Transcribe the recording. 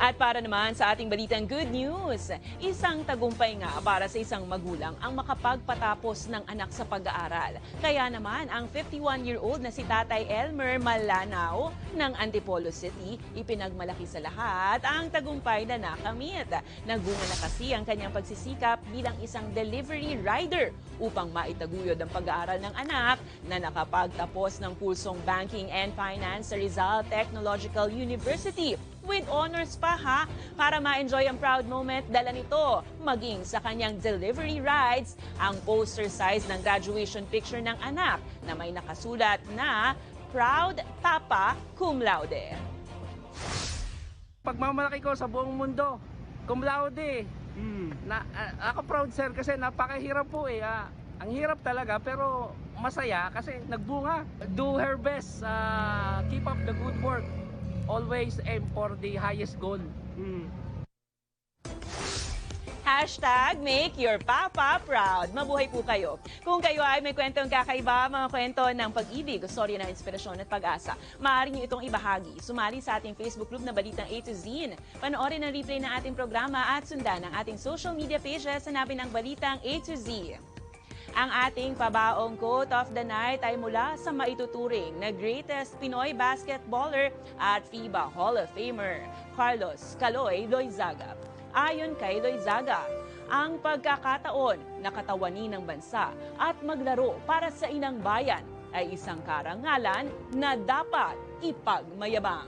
At para naman sa ating balitang good news, isang tagumpay nga para sa isang magulang ang makapagpatapos ng anak sa pag-aaral. Kaya naman ang 51-year-old na si Tatay Elmer Malanaw ng Antipolo City, ipinagmalaki sa lahat ang tagumpay na nakamit. Nagbunga na kasi ang kanyang pagsisikap bilang isang delivery rider upang maitaguyod ang pag-aaral ng anak na nakapagtapos ng kursong Banking and Finance sa Rizal Technological University with honors pa ha para ma-enjoy ang proud moment dala nito maging sa kanyang delivery rides ang poster size ng graduation picture ng anak na may nakasulat na Proud Tapa Cum Laude. Pagmamalaki ko sa buong mundo, cum laude. Na, ah, ako proud sir kasi napakahirap po eh. Ah, ang hirap talaga pero masaya kasi nagbunga. Do her best. ah, keep up the good work. Always aim for the highest goal. Hashtag make your papa proud. Mabuhay po kayo. Kung kayo ay may kwentong kakaiba, mga kwento ng pag-ibig, storya ng inspirasyon at pag-asa, maaari niyo itong ibahagi. Sumali sa ating Facebook group na Balitang A to Z. Panoorin ang replay ng ating programa at sundan ang ating social media pages hanapin ang Balitang A to Z. Ang ating pabaong quote of the night ay mula sa maituturing na greatest Pinoy basketballer at FIBA Hall of Famer, Carlos Caloy Loizaga. Ayon kay Loizaga, ang pagkakataon na katawanin ng bansa at maglaro para sa inang bayan ay isang karangalan na dapat ipagmayabang.